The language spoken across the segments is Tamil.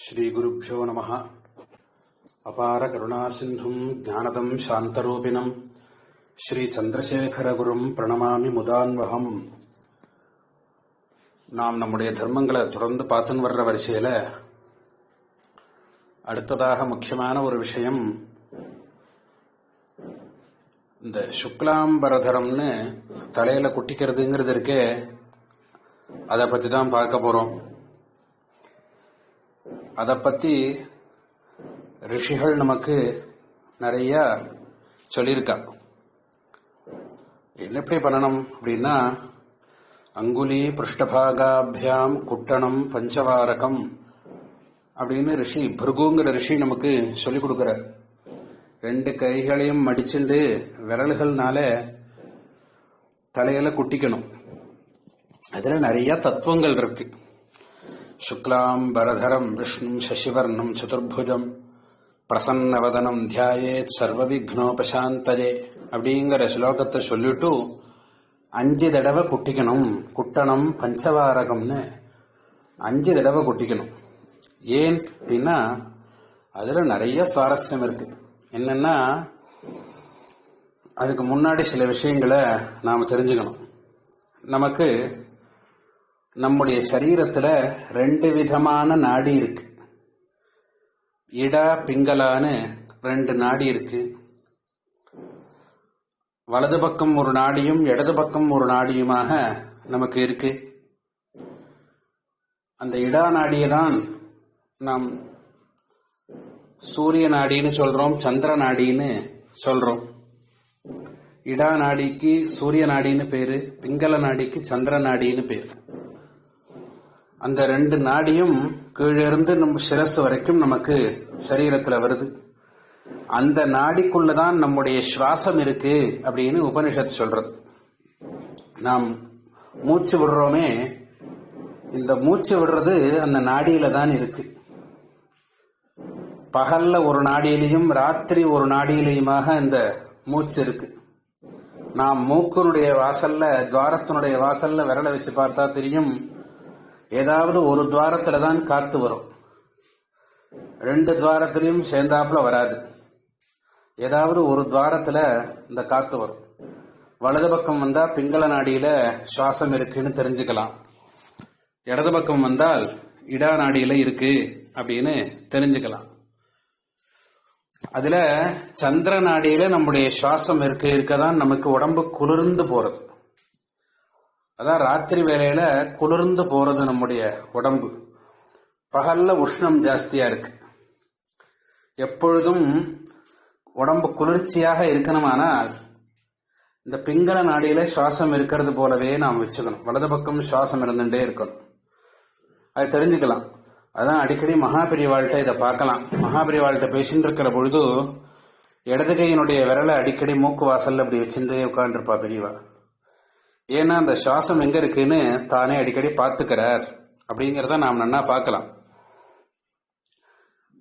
ஸ்ரீகுருப்போ நம அபார கருணா சிந்தும் ஜானதம் சாந்தரூபிணம். ஸ்ரீ சந்திரசேகரகுரும் பிரணமாமி முதான்வகம். நாம் நம்முடைய தர்மங்களை தொடர்ந்து பார்த்துன்னு வர்ற வரிசையில் அடுத்ததாக முக்கியமான ஒரு விஷயம். இந்த சுக்லாம்பரதரம்னு தலையில் குட்டிக்கிறதுங்கிறது இருக்கே. அதை பற்றி தான் பார்க்க போகிறோம் அதை பற்றி ரிஷிகள் நமக்கு நிறைய சொல்லியிருக்கா. என்ன எப்படி பண்ணணும் அப்படின்னா அங்குலி பிருஷ்டபாகாபியாம் குட்டணம் பஞ்சவாரகம் அப்படின்னு ரிஷி பிருகுங்கிற ரிஷி நமக்கு சொல்லிக் கொடுக்கிறார். ரெண்டு கைகளையும் மடிச்சுண்டு விரல்கள்னால தலையில குட்டிக்கணும். அதுல நிறைய தத்துவங்கள் இருக்கு. சுக்லாம் பரதரம் விஷ்ணு சசிவர்ணம் சதுர்புஜம் பிரசன்னவதனம் தியாயேத் சர்வவிக்னோபசாந்தஜே அப்படிங்கிற ஸ்லோகத்தை சொல்லிட்டு அஞ்சு தடவை குட்டிக்கணும். குட்டணம் பஞ்சவாரகம்னு அஞ்சு தடவை குட்டிக்கணும். ஏன் அப்படின்னா அதில் நிறைய சுவாரஸ்யம் இருக்கு. என்னன்னா அதுக்கு முன்னாடி சில விஷயங்களை நாம் தெரிஞ்சுக்கணும். நமக்கு நம்முடைய சரீரத்தில் ரெண்டு விதமான நாடி இருக்கு. இடா பிங்களான்னு ரெண்டு நாடி இருக்கு. வலது பக்கம் ஒரு நாடியும் இடது பக்கம் ஒரு நாடியுமாக நமக்கு இருக்கு. அந்த இடா நாடியை தான் நாம் சூரிய நாடின்னு சொல்றோம் சந்திர நாடின்னு சொல்றோம். இடா நாடிக்கு சூரிய நாடின்னு பேரு பிங்கள நாடிக்கு சந்திர நாடின்னு பேர். அந்த ரெண்டு நாடியும் கீழிருந்து நம்ம சிரசு வரைக்கும் நமக்கு சரீரத்தில் வருது. அந்த நாடிக்குள்ளதான் நம்முடைய சுவாசம் இருக்கு அப்படின்னு உபனிஷத் சொல்றது. நாம் மூச்சு விடுறோமே இந்த மூச்சு விடுறது அந்த நாடியில தான் இருக்கு. பகல்ல ஒரு நாடியிலையும் ராத்திரி ஒரு நாடியிலையுமாக இந்த மூச்சு இருக்கு. நாம் மூக்கனுடைய வாசல்ல துவாரத்தினுடைய வாசல்ல விரலை வச்சு பார்த்தா தெரியும் ஏதாவது ஒரு துவாரத்துல தான் காத்து வரும். ரெண்டு துவாரத்திலையும் சேர்ந்தாப்புல வராது. ஏதாவது ஒரு துவாரத்துல இந்த காத்து வரும். வலது பக்கம் வந்தா பிங்கள நாடியில சுவாசம் இருக்குன்னு தெரிஞ்சுக்கலாம். இடது பக்கம் வந்தால் இடா நாடியில இருக்கு அப்படின்னு தெரிஞ்சுக்கலாம். அதுல சந்திர நாடியில நம்முடைய சுவாசம் இருக்கு இருக்கதான் நமக்கு உடம்பு குளிர்ந்து போறது. அதான் ராத்திரி வேலையில குளிர்ந்து போறது நம்முடைய உடம்பு. பகல்ல உஷ்ணம் ஜாஸ்தியா இருக்கு. எப்பொழுதும் உடம்பு குளிர்ச்சியாக இருக்கணுமானால் இந்த பிங்கள நாடியில சுவாசம் இருக்கிறது போலவே நாம் வச்சுக்கணும். வலது பக்கம் சுவாசம் இருந்துட்டே இருக்கணும். அது தெரிஞ்சுக்கலாம். அதான் அடிக்கடி மகாபிரிவாள்கிட்ட இதை பார்க்கலாம். மகாபிரிவாள்கிட்ட பேசிட்டு இருக்கிற பொழுது இடதுகையினுடைய விரலை அடிக்கடி மூக்கு வாசல்ல அப்படி வச்சுட்டே உட்காந்துருப்பா பெரியவா. ஏன்னா அந்த சுவாசம் எங்க இருக்குன்னு தானே அடிக்கடி பார்த்துக்கிறார். அப்படிங்கிறத நாம் நன்னா பார்க்கலாம்.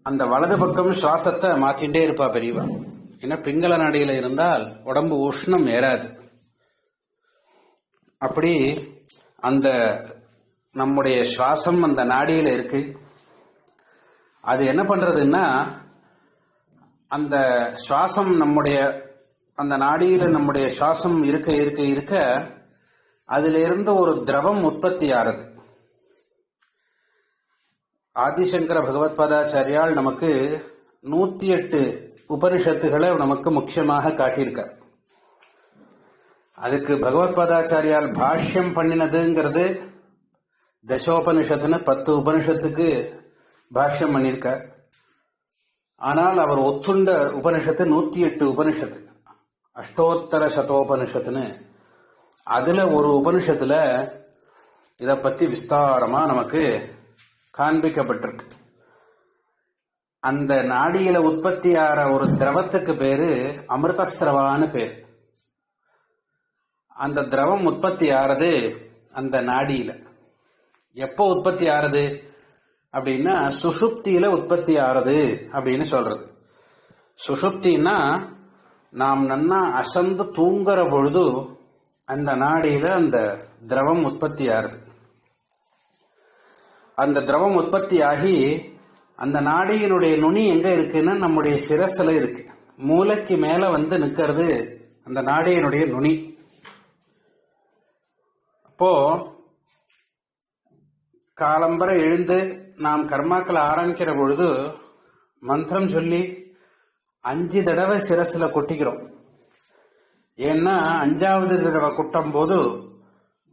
அந்த வலது பக்கம் சுவாசத்தை மாத்திட்டே இருப்பா பெரியவா. ஏன்னா பிங்கள நாடியில இருந்தால் உடம்பு உஷ்ணம் ஏறாது. அப்படி அந்த நம்முடைய சுவாசம் அந்த நாடியில இருக்கு. அது என்ன பண்றதுன்னா அந்த சுவாசம் நம்முடைய அந்த நாடியில நம்முடைய சுவாசம் இருக்க இருக்க இருக்க அதுல இருந்து ஒரு திரவம் உற்பத்தி ஆறுது ஆதிசங்கர பகவத் பாதாச்சாரியால் நமக்கு நூத்தி எட்டு உபனிஷத்துகளை நமக்கு முக்கியமாக காட்டியிருக்கார். அதுக்கு பகவத் பாதாச்சாரியால் பாஷ்யம் பண்ணினதுங்கிறது தசோபனிஷத்துன்னு பத்து உபனிஷத்துக்கு பாஷ்யம் பண்ணியிருக்கார். ஆனால் அவர் ஒத்துண்ட உபனிஷத்து நூத்தி எட்டு உபனிஷத்து அஷ்டோத்தர சதோபனிஷத்துன்னு அதுல ஒரு உபனிஷத்துல இத பத்தி விஸ்தாரமா நமக்கு காண்பிக்கப்பட்டிருக்கு. அந்த நாடியில உற்பத்தி ஆற ஒரு திரவத்துக்கு பேரு அமிர்தஸ்ரவான்னு பேர். அந்த திரவம் உற்பத்தி ஆறது அந்த நாடியில. எப்போ உற்பத்தி ஆறது அப்படின்னா சுஷுப்தியில உற்பத்தி ஆறது அப்படின்னு சொல்றது. சுஷுப்தின்னா நாம் நன்னா அசந்து தூங்குற பொழுது அந்த நாடியில அந்த திரவம் உற்பத்தி ஆறுது அந்த திரவம் உற்பத்தி ஆகி அந்த நாடியினுடைய நுனி எங்க இருக்குன்னா நம்முடைய சிரசில் இருக்கு. மூளைக்கு மேல வந்து நிக்கிறது அந்த நாடியினுடைய நுனி. அப்போ காலம்பரை எழுந்து நாம் கர்மாக்களை ஆரம்பிக்கிற பொழுது மந்திரம் சொல்லி அஞ்சு தடவை சிரசில் கொட்டிக்கிறோம். ஏன்னா அஞ்சாவது தடவை கொட்டும் போது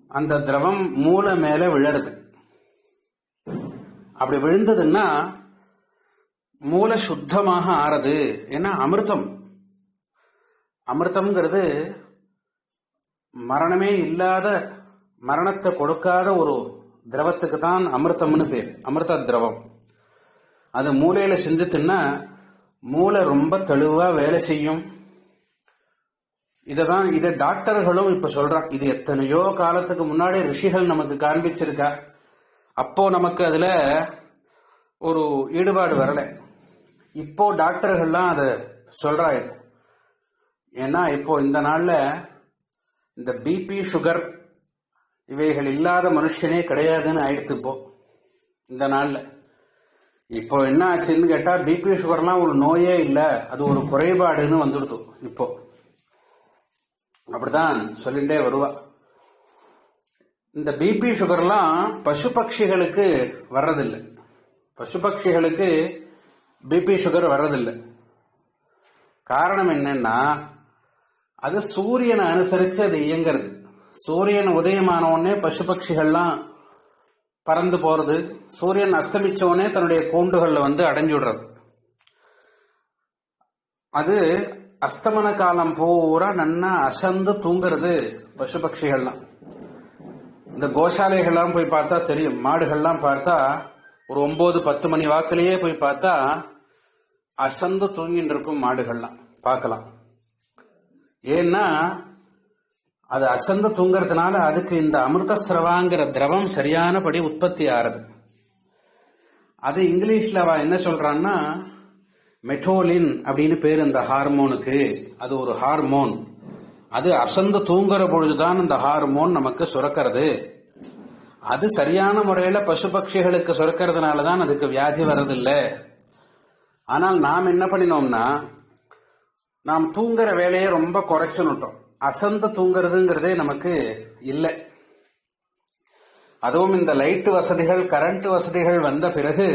அந்த திரவம் மூளை மேல விழருது அப்படி விழுந்ததுன்னா மூளை சுத்தமாக ஆறது. ஏன்னா அமிர்தம். அமிர்தம்ங்கிறது மரணமே இல்லாத மரணத்தை கொடுக்காத ஒரு திரவத்துக்கு தான் அமிர்தம்னு பேர். அமிர்த திரவம். அது மூளையில செஞ்சுட்டுன்னா மூளை ரொம்ப தெளிவா வேலை செய்யும். இததான் இதை டாக்டர்களும் இப்ப சொல்றான் இது எத்தனையோ காலத்துக்கு முன்னாடி ரிஷிகள் நமக்கு காண்பிச்சிருக்கா. அப்போ நமக்கு அதுல ஒரு ஈடுபாடு வரல. இப்போ டாக்டர்கள்லாம் அதை சொல்றா இப்போ ஏன்னா இப்போ இந்த நாள்ல இந்த பிபி சுகர் இவைகள் இல்லாத மனுஷனே கிடையாதுன்னு ஆயிடுத்து இப்போ இந்த நாள்ல. இப்போ என்ன ஆச்சுன்னு கேட்டா பிபி சுகர்லாம் ஒரு நோயே இல்லை அது ஒரு குறைபாடுன்னு வந்துடுது இப்போ. அப்படிதான் சொல்லிண்டே வருவா. இந்த பிபி சுகர்லாம் பசு பட்சிகளுக்கு வர்றதில்லை. பசு பட்சிகளுக்கு பிபி சுகர் வர்றதில்லை. காரணம் என்னன்னா அது சூரியனை அனுசரித்து அது இயங்கிறது. சூரியன் உதயமானவுடனே பசு பட்சிகள்லாம் பறந்து போகிறது சூரியன் அஸ்தமித்தவுடனே உடனே தன்னுடைய கூண்டுகளில் வந்து அடைஞ்சு விடுறது. அது அஸ்தமன காலம் பூரா நன்னா அசந்து தூங்குறது பசு பட்சிகள்லாம் இந்த கோசாலைகள்லாம் போய் பார்த்தா தெரியும். மாடுகள்லாம் பார்த்தா ஒரு ஒன்பது பத்து மணி வாக்கிலேயே போய் பார்த்தா அசந்து தூங்கிட்டு இருக்கும் மாடுகள்லாம். பார்க்கலாம். ஏன்னா அது அசந்து தூங்குறதுனால அதுக்கு இந்த அமிர்தஸ்ரவாங்கிற திரவம் சரியானபடி உற்பத்தி ஆறுது. அது இங்கிலீஷில் அவ என்ன சொல்றான்னா மெட்டோலின் அப்படின்னு பேர் இந்த ஹார்மோனுக்கு அது ஒரு ஹார்மோன். அது அசந்து தூங்குற பொழுதுதான் இந்த ஹார்மோன் நமக்கு சுரக்கிறது. அது சரியான முறையில பசு பட்சிகளுக்கு சுரக்கிறதுனால தான் அதுக்கு வியாதி வர்றதில்லை. ஆனால் நாம் என்ன பண்ணினோம்னா நாம் தூங்குற வேலையை ரொம்ப குறைச்சுனுட்டோம் அசந்து தூங்குறதுங்கிறதே நமக்கு இல்லை. அதுவும் இந்த லைட்டு வசதிகள் கரண்ட் வசதிகள் வந்த பிறகு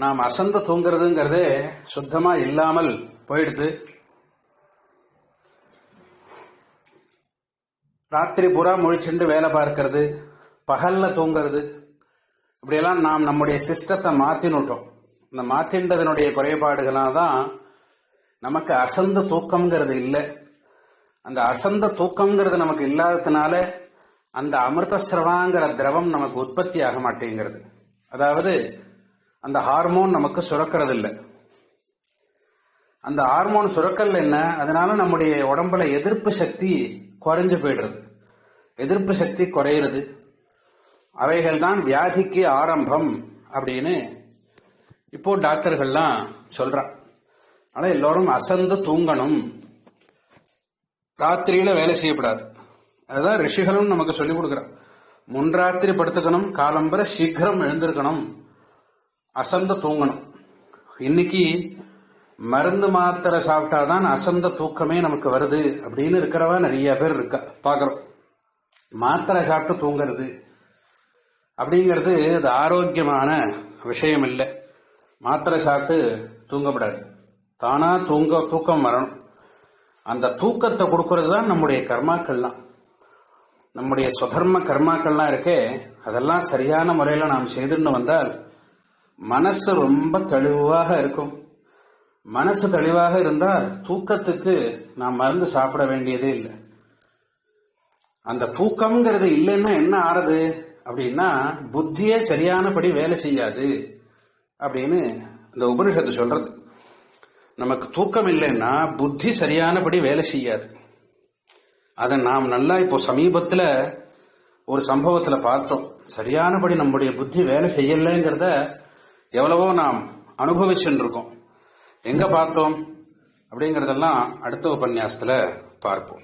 நாம் அசந்து தூங்குறதுங்கிறதே சுத்தமா இல்லாமல் போயிடுது. ராத்திரி பூரா முழிச்சுண்டு வேலை பார்க்கறது பகல்ல தூங்குறது. இப்படியெல்லாம் நாம் நம்முடைய சிஸ்டத்தை மாத்தினுட்டோம். இந்த மாத்தின்றதனுடைய குறைபாடுகளாக தான் நமக்கு அசந்த தூக்கம்ங்கிறது இல்லை. அந்த அசந்த தூக்கம்ங்கிறது நமக்கு இல்லாததுனால அந்த அமிர்தஸ்ரவாங்கிற திரவம் நமக்கு உற்பத்தி ஆக மாட்டேங்கிறது. அதாவது அந்த ஹார்மோன் நமக்கு சுரக்கிறது இல்லை அந்த ஹார்மோன் சுரக்கல் என்ன? அதனால நம்முடைய உடம்புல எதிர்ப்பு சக்தி குறைஞ்சு போயிடுறது. எதிர்ப்பு சக்தி குறையிறது. அவைகள் தான் வியாதிக்கு ஆரம்பம் அப்படின்னு இப்போ டாக்டர்கள்லாம் சொல்றான் ஆனால் எல்லோரும் அசந்து தூங்கணும். ராத்திரியில வேலை செய்யப்படாது. அதுதான் ரிஷிகளும் நமக்கு சொல்லிக் கொடுக்குறான் முன்ராத்திரி படுத்துக்கணும் காலம்பர சீக்கிரம் எழுந்திருக்கணும். அசந்த தூங்கணும். இன்னைக்கு மருந்து மாத்திரை சாப்பிட்டாதான் அசந்த தூக்கமே நமக்கு வருது அப்படின்னு இருக்கிறவா நிறைய பேர் இருக்கா பாக்குறோம் மாத்திரை சாப்பிட்டு தூங்குறது அப்படிங்கிறது அது ஆரோக்கியமான விஷயம் இல்லை மாத்திரை சாப்பிட்டு தூங்கப்படாது. தானா தூங்க தூக்கம் வரணும். அந்த தூக்கத்தை கொடுக்கறது தான் நம்முடைய கர்மாக்கள்லாம். நம்முடைய சுதர்ம கர்மாக்கள்லாம் இருக்கே அதெல்லாம் சரியான முறையில் நாம் செய்துன்னு வந்தால் மனசு ரொம்ப தெளிவாக இருக்கும். மனசு தெளிவாக இருந்தால் தூக்கத்துக்கு நாம் மருந்து சாப்பிட வேண்டியதே இல்லை. அந்த தூக்கம்ங்கிறது இல்லைன்னா என்ன ஆறுது? அப்படின்னா புத்தியே சரியானபடி வேலை செய்யாது அப்படின்னு இந்த உபனிஷத்து சொல்றது. நமக்கு தூக்கம் இல்லைன்னா புத்தி சரியானபடி வேலை செய்யாது. அதை நாம் நல்லா இப்போ சமீபத்தில் ஒரு சம்பவத்தில் பார்த்தோம். சரியானபடி நம்முடைய புத்தி வேலை செய்யலைங்கிறத எவ்வளவோ நாம் அனுபவிச்சுருக்கோம் இருக்கோம் எங்க பார்த்தோம்? அப்படிங்கறதெல்லாம் அடுத்த உபன்யாசத்துல பார்ப்போம்.